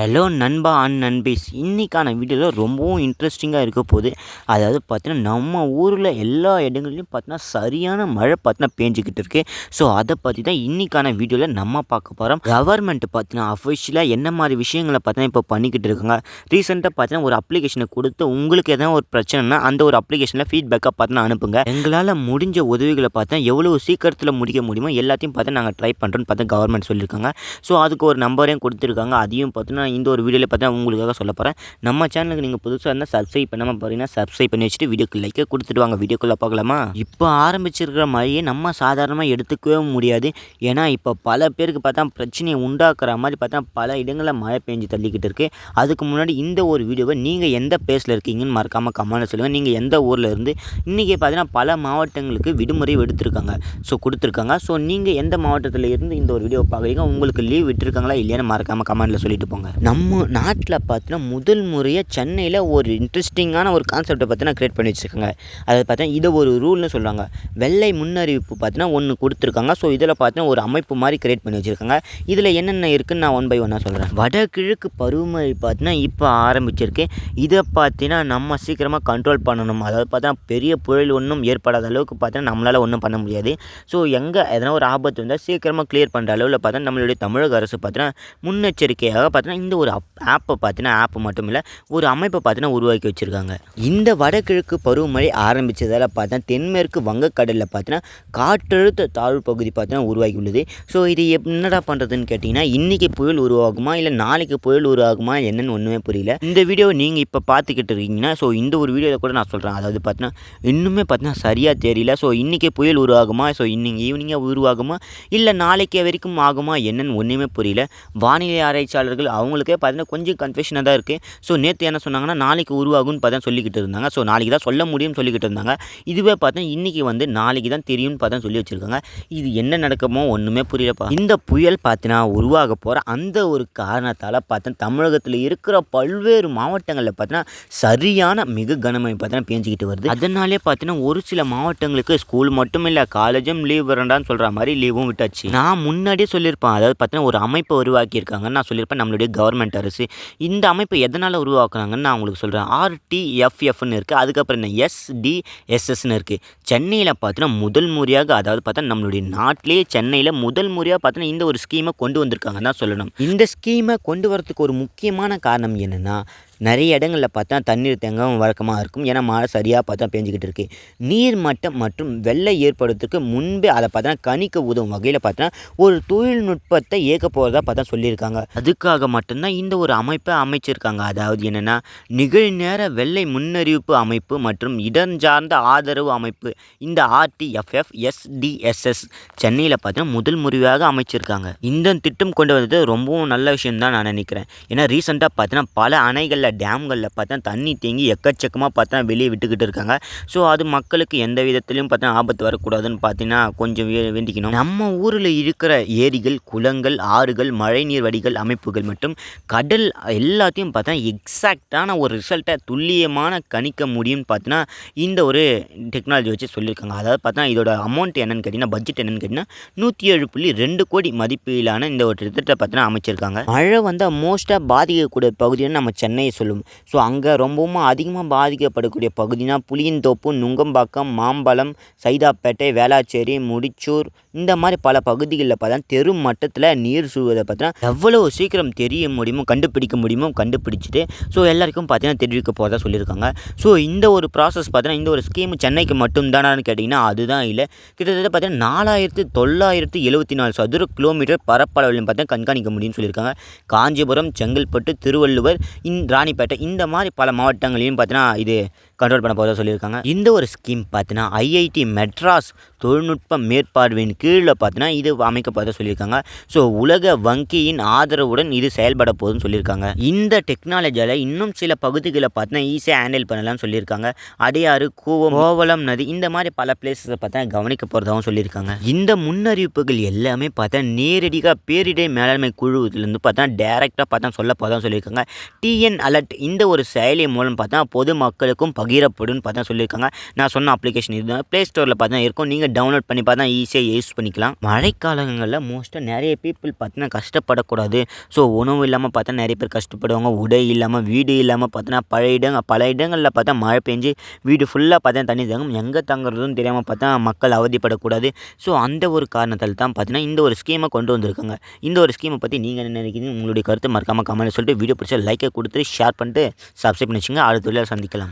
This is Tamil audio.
ஹலோ நண்பா அண்ட் நண்பீஸ் இன்றைக்கான வீடியோவில் ரொம்பவும் இன்ட்ரெஸ்டிங்காக இருக்க போகுது அதாவது பார்த்தீங்கன்னா நம்ம ஊரில் எல்லா இடங்கள்லையும் பார்த்தீங்கன்னா சரியான மழை பார்த்தீங்கன்னா பேஞ்சிக்கிட்டு இருக்கு. ஸோ அதை பற்றி தான் இன்றைக்கான வீடியோவில் நம்ம பார்க்க போகிறோம் கவர்மெண்ட் பார்த்தீங்கன்னா அஃபிஷியலாக என்ன மாதிரி விஷயங்களை பார்த்தீங்கன்னா இப்போ பண்ணிக்கிட்டு இருக்காங்க? ரீசெண்டாக பார்த்தீங்கன்னா ஒரு அப்ளிகேஷனை கொடுத்து உங்களுக்கு எதனா ஒரு பிரச்சனைனா அந்த ஒரு அப்ளிகேஷனில் ஃபீட்பேக்காக பார்த்தீங்கன்னா அனுப்புங்க. எங்களால் முடிஞ்ச உதவிகளை பார்த்தா எவ்வளோ சீக்கிரத்தில் முடிக்க முடியுமோ எல்லாத்தையும் பார்த்து நாங்கள் ட்ரை பண்ணுறோன்னு பார்த்தா கவர்மெண்ட் சொல்லியிருக்காங்க ஸோ அதுக்கு ஒரு நம்பரையும் கொடுத்துருக்காங்க. அதையும் பார்த்தீங்கன்னா இந்த ஒரு வீடியோவில் பார்த்தா உங்களுக்காக சொல்ல போகிறேன் நம்ம சேனலுக்கு நீங்கள் புதுசாக இருந்தால் சப்ஸ்கிரைப் பண்ணாமல் பார்த்தீங்கன்னா சப்ஸ்கிரைப் பண்ணி வச்சுட்டு வீடியோக்கு லைக்கை கொடுத்துட்டு வாங்க. வீடியோக்குள்ளே பார்க்கலாமா? இப்போ ஆரம்பிச்சிருக்கிற மாதிரியே நம்ம சாதாரணமாக எடுத்துக்கவே முடியாது. ஏன்னா இப்போ பல பேருக்கு பார்த்தா பிரச்சனையை உண்டாக்குற மாதிரி பார்த்தா பல இடங்களில் மழை பெஞ்சு தள்ளிக்கிட்டு இருக்குது அதுக்கு முன்னாடி இந்த ஒரு வீடியோவை நீங்கள் எந்த பேஸில் இருக்கீங்கன்னு மறக்காமல் கமெண்ட்டில் சொல்லுங்கள் நீங்கள் எந்த ஊரில் இருந்து இன்றைக்கி பார்த்தீங்கன்னா பல மாவட்டங்களுக்கு விடுமுறை எடுத்திருக்காங்க. ஸோ கொடுத்துருக்காங்க. ஸோ நீங்கள் எந்த மாவட்டத்தில் இருந்து இந்த ஒரு வீடியோ பார்க்குறீங்க? உங்களுக்கு லீவ் விட்டுருக்காங்களா இல்லையான்னு மறக்காமல் கமெண்ட்டில் சொல்லிட்டு போங்க. நம்ம நாட்டில் பார்த்தீங்கன்னா முதல் முறையாக சென்னையில் ஒரு இன்ட்ரெஸ்டிங்கான ஒரு கான்செப்டை பார்த்தீங்கன்னா க்ரியேட் பண்ணி வச்சுருக்காங்க. அதை பார்த்தீங்கன்னா இதை ஒரு ரூல்னு சொல்கிறாங்க வெள்ளை முன்னறிவிப்பு பார்த்தீங்கன்னா ஒன்று கொடுத்துருக்காங்க. ஸோ இதில் பார்த்தீங்கன்னா ஒரு அமைப்பு மாதிரி க்ரியேட் பண்ணி வச்சுருக்காங்க. இதில் என்னென்ன இருக்குதுன்னு நான் ஒன் பை ஒன்னாக சொல்கிறேன் வடகிழக்கு பருவமழை பார்த்தீங்கன்னா இப்போ ஆரம்பிச்சிருக்கு. இதை பார்த்தீங்கன்னா நம்ம சீக்கிரமாக கண்ட்ரோல் பண்ணணும். அதாவது பார்த்தீங்கன்னா பெரிய புயல் ஒன்றும் ஏற்படாத அளவுக்கு பார்த்தீங்கன்னா நம்மளால் ஒன்றும் பண்ண முடியாது. ஸோ எங்கே எதனா ஒரு ஆபத்து வந்தால் சீக்கிரமாக கிளியர் பண்ணுற அளவில் பார்த்தா நம்மளுடைய தமிழக அரசு பார்த்தீங்கன்னா முன்னெச்சரிக்கையாக பார்த்தீங்கன்னா இந்த ஒரு ஆப்பை பார்த்தீங்கன்னா ஆப் மட்டும் இல்லை ஒரு அமைப்பை பார்த்தீங்கன்னா உருவாக்கி வச்சுருக்காங்க. இந்த வடகிழக்கு பருவமழை ஆரம்பித்ததால் பார்த்தா தென்மேற்கு வங்கக்கடலில் பார்த்தீங்கன்னா காற்றழுத்த தாழ்வு பகுதி பார்த்தீங்கன்னா உருவாகி உள்ளது. ஸோ இது என்னடா பண்ணுறதுன்னு கேட்டிங்கன்னா இன்றைக்கி புயல் உருவாகுமா இல்லை நாளைக்கு புயல் உருவாகுமா என்னென்னு ஒன்றுமே புரியல. இந்த வீடியோவை நீங்கள் இப்போ பார்த்துக்கிட்டு இருக்கீங்கன்னா ஸோ இந்த ஒரு வீடியோவில் கூட நான் சொல்கிறேன் அதாவது பார்த்தீங்கன்னா இன்னுமே பார்த்தீங்கன்னா சரியாக தெரியல. ஸோ இன்றைக்கி புயல் உருவாகுமா ஸோ இன்னைக்கு ஈவினிங்காக உருவாகுமா இல்லை நாளைக்கு வரைக்கும் ஆகுமா என்னென்னு ஒன்றுமே புரியல. வானிலை ஆராய்ச்சியாளர்கள் அவங்க அவங்களுக்கு பார்த்தீங்கன்னா கொஞ்சம் கன்ஃபியூஷனாக தான் இருக்குது ஸோ நேற்று என்ன சொன்னாங்கன்னா நாளைக்கு உருவாகும்னு பார்த்தா சொல்லிக்கிட்டு இருந்தாங்க. ஸோ நாளைக்கு தான் சொல்ல முடியும்னு சொல்லிக்கிட்டு இருந்தாங்க. இதுவே பார்த்தா இன்றைக்கி வந்து நாளைக்கு தான் தெரியும்னு பார்த்தா சொல்லி வச்சுருக்காங்க. இது என்ன நடக்குமோ ஒன்றுமே புரியலப்பா. இந்த புயல் பார்த்தீங்கன்னா உருவாக போகிற அந்த ஒரு காரணத்தால் பார்த்தா தமிழகத்தில் இருக்கிற பல்வேறு மாவட்டங்களில் பார்த்தீங்கன்னா சரியான மிக கனமழை பார்த்தீங்கன்னா பேஞ்சிக்கிட்டு வருது. அதனாலே பார்த்தீங்கன்னா ஒரு சில மாவட்டங்களுக்கு ஸ்கூல் மட்டும் இல்லை காலேஜும் லீவ் வரண்டான்னு சொல்கிற மாதிரி லீவும் விட்டாச்சு. நான் முன்னாடியே சொல்லியிருப்பேன். அதாவது பார்த்தீங்கன்னா ஒரு அமைப்பை உருவாக்கியிருக்காங்கன்னு நான் சொல்லியிருப்பேன். நம்மளுடைய கவர் கவர்மெண்ட் அரசு இந்த அமைப்பை எதனால் உருவாக்குனாங்கன்னு நான் உங்களுக்கு சொல்கிறேன் ஆர்டிஎஃப்எஃப்னு இருக்குது அதுக்கப்புறம் என்ன? எஸ்டிஎஸ்எஸ்ன்னு இருக்குது சென்னையில் பார்த்தீங்கன்னா முதல் முறையாக அதாவது பார்த்தா நம்மளுடைய நாட்டிலே சென்னையில் முதல் முறையாக பார்த்தீங்கன்னா இந்த ஒரு ஸ்கீமை கொண்டு வந்திருக்காங்கன்னு தான் சொல்லணும். இந்த ஸ்கீமை கொண்டு வரதுக்கு ஒரு முக்கியமான காரணம் என்னென்னா நிறைய இடங்களில் பார்த்தா தண்ணீர் தேங்கவும் வழக்கமாக இருக்கும். ஏன்னா மழை சரியாக பார்த்தா பேஞ்சிக்கிட்டு இருக்குது நீர் மட்டம் மற்றும் வெள்ளை ஏற்படுறதுக்கு முன்பே அதை பார்த்தா கணிக்க உதவும் வகையில் பார்த்தா ஒரு தொழில்நுட்பத்தை இயக்க போகிறதா பார்த்தா சொல்லியிருக்காங்க. அதுக்காக மட்டும்தான் இந்த ஒரு அமைப்பை அமைச்சிருக்காங்க. அதாவது என்னென்னா நிகழ்நேர வெள்ளை முன்னறிவிப்பு அமைப்பு மற்றும் இடஞ்சார்ந்த ஆதரவு அமைப்பு. இந்த ஆர்டிஎஃப்எஃப் எஸ்டிஎஸ்எஸ் சென்னையில் பார்த்தா முதல் முறையாக அமைச்சிருக்காங்க. இந்த திட்டம் கொண்டு வந்தது ரொம்பவும் நல்ல விஷயம் தான் நான் நினைக்கிறேன். ஏன்னா ரீசெண்டாக பார்த்தீங்கன்னா பல அணைகளில் டேம்களில் பார்த்தா தண்ணி தேங்கி எக்கச்சக்கமாக பார்த்தா வெளியே விட்டுக்கிட்டு இருக்காங்க. ஸோ அது மக்களுக்கு எந்த விதத்துலையும் பார்த்தா ஆபத்து வரக்கூடாதுன்னு பார்த்தீங்கன்னா கொஞ்சம் வே வேண்டிக்கணும். நம்ம ஊரில் இருக்கிற ஏரிகள் குளங்கள் ஆறுகள் மழைநீர் வடிகள் அமைப்புகள் மற்றும் கடல் எல்லாத்தையும் பார்த்தா எக்ஸாக்டான ஒரு ரிசல்ட்டை துல்லியமான கணிக்க முடியும்னு பார்த்தீங்கன்னா இந்த ஒரு டெக்னாலஜி வச்சு சொல்லியிருக்காங்க. அதாவது பார்த்தா இதோட அமௌண்ட் என்னென்னு கேட்டிங்கன்னா பட்ஜெட் என்னென்னு கேட்டிங்கன்னா நூற்றி ஏழு புள்ளி ரெண்டு கோடி மதிப்பிலான இந்த ஒரு திட்டத்தை பார்த்தீங்கன்னா அமைச்சிருக்காங்க. மழை வந்தால் மோஸ்ட்டாக பாதிக்கக்கூடிய பகுதின்னு நம்ம சென்னையை சொல்லும். ஸோ அங்கே ரொம்பவும் அதிகமாக பாதிக்கப்படக்கூடிய பகுதினா புளியந்தோப்பு நுங்கம்பாக்கம் மாம்பழம் சைதாப்பேட்டை வேளாச்சேரி முடிச்சூர் இந்த மாதிரி பல பகுதிகளில் பார்த்தா தெரு மட்டத்தில் நீர் சூழ்வதை பார்த்தா எவ்வளோ சீக்கிரம் தெரிய முடியுமோ கண்டுபிடிக்க முடியுமோ கண்டுபிடிச்சிட்டு ஸோ எல்லாருக்கும் பார்த்தீங்கன்னா தெரிவிக்க போகிறதா சொல்லியிருக்காங்க. ஸோ இந்த ஒரு ப்ராசஸ் பார்த்தீங்கன்னா இந்த ஒரு ஸ்கீம் சென்னைக்கு மட்டும்தானான்னு கேட்டிங்கன்னா அதுதான் இல்லை. கிட்டத்தட்ட பார்த்தீங்கன்னா நாலாயிரத்து தொள்ளாயிரத்து எழுபத்தி நாலு சதுர கிலோமீட்டர் பரப்பளவில் பார்த்தீங்கன்னா கண்காணிக்க முடியும்னு சொல்லியிருக்காங்க. காஞ்சிபுரம் செங்கல்பட்டு திருவள்ளுவர் இன் ராணிப்பேட்டை இந்த மாதிரி பல மாவட்டங்களையும் பார்த்தீங்கன்னா இது கண்ட்ரோல் பண்ண போகிறதா சொல்லியிருக்காங்க. இந்த ஒரு ஸ்கீம் பார்த்தீங்கன்னா ஐஐடி மெட்ராஸ் தொழில்நுட்ப மேற்பார்வையின் கீழே பார்த்தீங்கன்னா இது அமைக்க போகிறதா சொல்லியிருக்காங்க. ஸோ உலக வங்கியின் ஆதரவுடன் இது செயல்பட போகுதுன்னு சொல்லியிருக்காங்க. இந்த டெக்னாலஜியால் இன்னும் சில பகுதிகளை பார்த்தீங்கன்னா ஈஸியாக ஹேண்டில் பண்ணலாம்னு சொல்லியிருக்காங்க. அடையாறு கூவம் கோவலம் நதி இந்த மாதிரி பல பிளேஸஸை பார்த்தா கவனிக்க போகிறதாகவும் சொல்லியிருக்காங்க. இந்த முன்னறிவிப்புகள் எல்லாமே பார்த்தா நேரடியாக பேரிடை மேலாண்மை குழுவிலேருந்து பார்த்தா டேரெக்டாக பார்த்தா சொல்ல போதான் சொல்லியிருக்காங்க. டிஎன் அலர்ட் இந்த ஒரு செயலி மூலம் பார்த்தா பொதுமக்களுக்கும் பகிரப்படும்னு பார்த்தா சொல்லியிருக்காங்க. நான் சொன்ன அப்ளிகேஷன் இதுதான். ப்ளே ஸ்டோரில் பார்த்தா இருக்கும். நீங்கள் டவுன்லோட் பண்ணி பார்த்தா ஈஸியாக யூஸ் பண்ணிக்கலாம். மழைக்காலங்களில் மோஸ்ட்டாக நிறைய பீப்புள் பார்த்தீங்கன்னா கஷ்டப்படக்கூடாது. ஸோ உணவு இல்லாமல் பார்த்தா நிறைய பேர் கஷ்டப்படுவாங்க. உடை இல்லாமல் வீடு இல்லாமல் பார்த்தோன்னா பழைய இடங்கள் பல இடங்களில் பார்த்தா மழை பெஞ்சு வீடு ஃபுல்லாக பார்த்தா தண்ணி தங்கும். எங்கே தங்குறதும் தெரியாமல் பார்த்தா மக்கள் அவதிப்படக்கூடாது. ஸோ அந்த ஒரு காரணத்தால் தான் பார்த்தீங்கன்னா இந்த ஒரு ஸ்கீமை கொண்டு வந்திருக்காங்க. இந்த ஒரு ஸ்கீமை பற்றி நீங்கள் என்ன நினைக்கிறீங்க? உங்களுடைய கருத்து மறக்காமல் கமெண்ட் சொல்லிட்டு வீடியோ பிடிச்சா லைக்கை கொடுத்து ஷேர் பண்ணிட்டு சப்ஸ்கிரைப் பண்ணி வச்சுங்க அடுத்த சந்திக்கலாம்.